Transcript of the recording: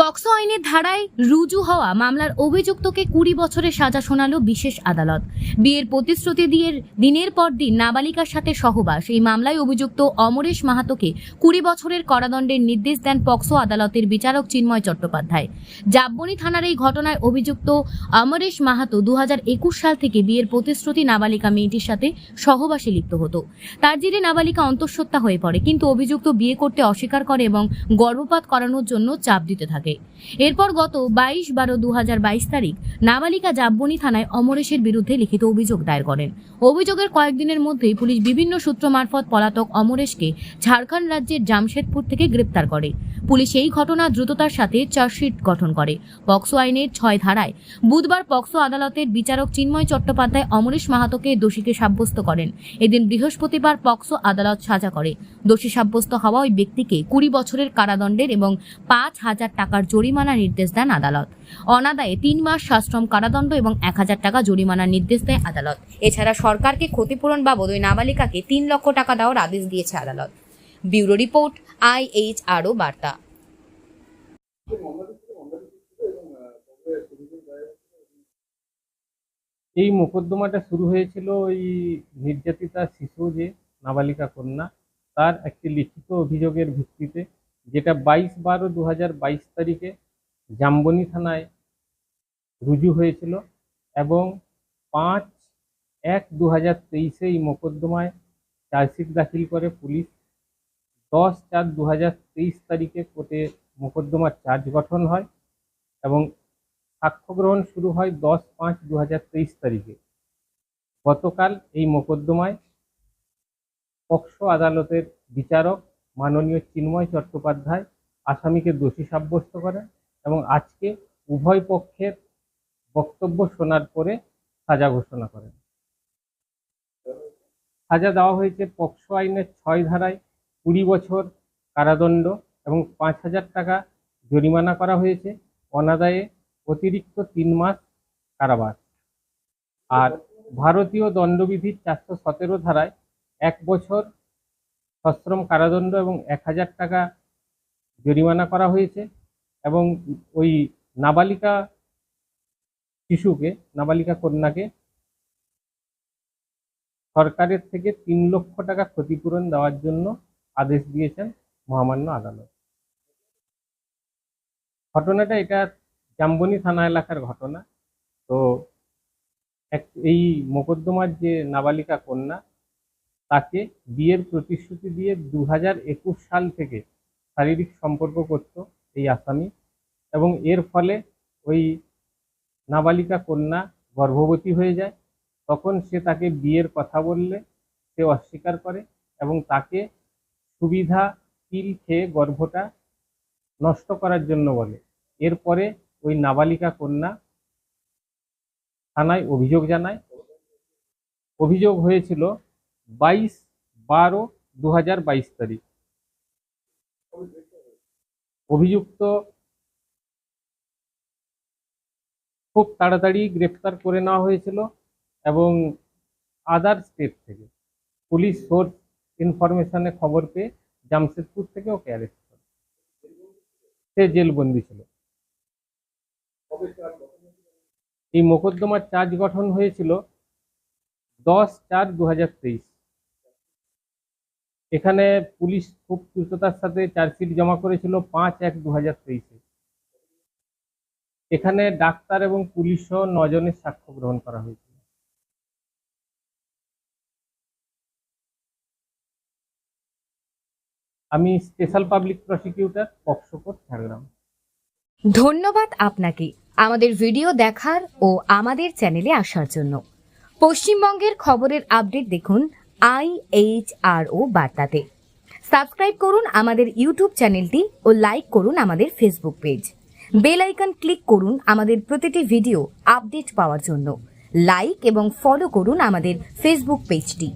POCSO আইনের ধারায় রুজু হওয়া মামলার অভিযুক্তকে কুড়ি বছরের সাজা শোনালো বিশেষ আদালত। বিয়ের প্রতিশ্রুতি দিয়ে দিনের পর দিন নাবালিকার সাথে সহবাস। এই মামলায় অভিযুক্ত অমরেশ মাহাতোকে কুড়ি বছরের কারাদণ্ডের নির্দেশ দেন পক্সো আদালতের বিচারক চিন্ময় চট্টোপাধ্যায়। জাব্বনী থানার এই ঘটনায় অভিযুক্ত অমরেশ মাহাতো দু হাজার একুশ সাল থেকে বিয়ের প্রতিশ্রুতি নাবালিকা মেয়েটির সাথে সহবাসে লিপ্ত হতো। তার জেরে নাবালিকা অন্তঃসত্ত্বা হয়ে পড়ে, কিন্তু অভিযুক্ত বিয়ে করতে অস্বীকার করে এবং গর্ভপাত করানোর জন্য চাপ দিতে থাকে। এরপর গত বাইশ বারো দু তারিখ নাবালিকা জাব্বনি থানায় অমরেশের বিরুদ্ধে লিখিত অভিযোগ দায়ের করেন। অভিযোগের কয়েকদিনের মধ্যেই পুলিশ বিভিন্ন সূত্র মারফত পলাতক অমরেশকে ঝাড়খণ্ড রাজ্যের জামশেদপুর থেকে গ্রেপ্তার করে। পুলিশ এই ঘটনা দ্রুততার সাথে চার্জশিট গঠন করে। পক্সো আইনের ছয় ধারায় বুধবার পক্সো আদালতের বিচারক চিন্ময় চট্টোপাধ্যায় অমরেশ মাহাতোকে দোষীকে সাব্যস্ত করেন। এদিন বৃহস্পতিবার পক্সো আদালত সাজা করে। দোষী সাব্যস্ত হওয়া ওই ব্যক্তিকে কুড়ি বছরের কারাদণ্ডের এবং পাঁচ হাজার টাকার জরিমানা নির্দেশ দেন আদালত। অনাদায়ে তিন মাস সাশ্রম কারাদণ্ড এবং এক হাজার টাকা জরিমানার নির্দেশ দেয় আদালত। এছাড়া সরকারকে ক্ষতিপূরণ বাবদ ওই নাবালিকাকে তিন লক্ষ টাকা দেওয়ার আদেশ দিয়েছে আদালত। ব্যুরো রিপোর্ট, আইএইচআরও বার্তা। এই মোকদ্দমাটা শুরু হয়েছিল ওই নির্যাতিতা শিশু যে নাবালিকা কন্যা, তার একটি লিখিত অভিযোগের ভিত্তিতে যেটা বাইশ বারো দু তারিখে জাম্বনি থানায় রুজু হয়েছিল এবং পাঁচ এক দু হাজার তেইশে এই মোকদ্দমায় চার্জশিট দাখিল করে পুলিশ। দশ চার দু হাজার তেইশ তারিখে কোর্টে মোকদ্দমার চার্জ গঠন হয় এবং সাক্ষ্য গ্রহণ শুরু হয় দশ পাঁচ দু তারিখে। গতকাল এই মোকদ্দমায় পক্সো আদালতের বিচারক মাননীয় চিন্ময় চট্টোপাধ্যায় আসামিকে দোষী সাব্যস্ত করেন এবং আজকে উভয় পক্ষের বক্তব্য শোনার পরে সাজা ঘোষণা করেন। সাজা দেওয়া হয়েছে পক্সো আইনের ছয় ধারায় কুড়ি বছর কারাদণ্ড এবং পাঁচ হাজার টাকা জরিমানা করা হয়েছে অনাদায়ে অতিরিক্ত তিন মাস কারাবাস। আর ভারতীয় দণ্ডবিধির চারশো সতেরো ধারায় এক বছর সশ্রম কারাদণ্ড এবং এক হাজার টাকা জরিমানা করা হয়েছে এবং ওই নাবালিকা শিশুকে, নাবালিকা কন্যাকে সরকারের থেকে তিন লক্ষ টাকা ক্ষতিপূরণ দেওয়ার জন্য আদেশ দিয়েছেন মহামান্য আদালত। ঘটনাটা এটা জাম্বনি থানা এলাকার ঘটনা। তো এক, এই মোকদ্দমার যে নাবালিকা কন্যা, তাকে বিয়ের প্রতিশ্রুতি দিয়ে দু হাজার একুশ সাল থেকে শারীরিক সম্পর্ক করত এই আসামি এবং এর ফলে ওই নাবালিকা কন্যা গর্ভবতী হয়ে যায়। তখন সে তাকে বিয়ের কথা বললে, সে অস্বীকার করে এবং তাকে সুবিধা পিল খেয়ে গর্ভটা নষ্ট করার জন্য বলে। এরপরে ওই নাবালিকা কন্যা থানায় অভিযোগ জানায়। অভিযোগ হয়েছিল বাইশ বারো দু তারিখ। অভিযুক্ত খুব তাড়াতাড়ি গ্রেফতার করে নেওয়া হয়েছিল এবং আদার স্টেট থেকে পুলিশ সোর্স ইনফরমেশনে খবর পেয়ে জামশেদপুর থেকে ওকে অ্যারেস্ট সে জেলবন্দি ছিল। এই মোকদ্দমার চার্জ গঠন হয়েছিল দশ চার দু এখানে পুলিশ খুব দ্রুততার সাথে চার্জশিট জমা করেছিল পাঁচ এক দু এখানে ডাক্তার এবং পুলিশ সহ নজনের সাক্ষ্য গ্রহণ করা হয়েছিল। আমি special public prosecutor POCSO court Jhargram. ধন্যবাদ আপনাকে আমাদের ভিডিও দেখার ও আমাদের চ্যানেলে আসার জন্য। পশ্চিমবঙ্গের খবরের আপডেট দেখুন আই এইচ আর ও বার্তাতে। সাবস্ক্রাইব করুন আমাদের ইউটিউব চ্যানেলটি ও লাইক করুন আমাদের Facebook page bell icon click করুন আমাদের প্রতিটি ভিডিও আপডেট পাওয়ার জন্য। লাইক এবং ফলো করুন আমাদের ফেসবুক পেজটি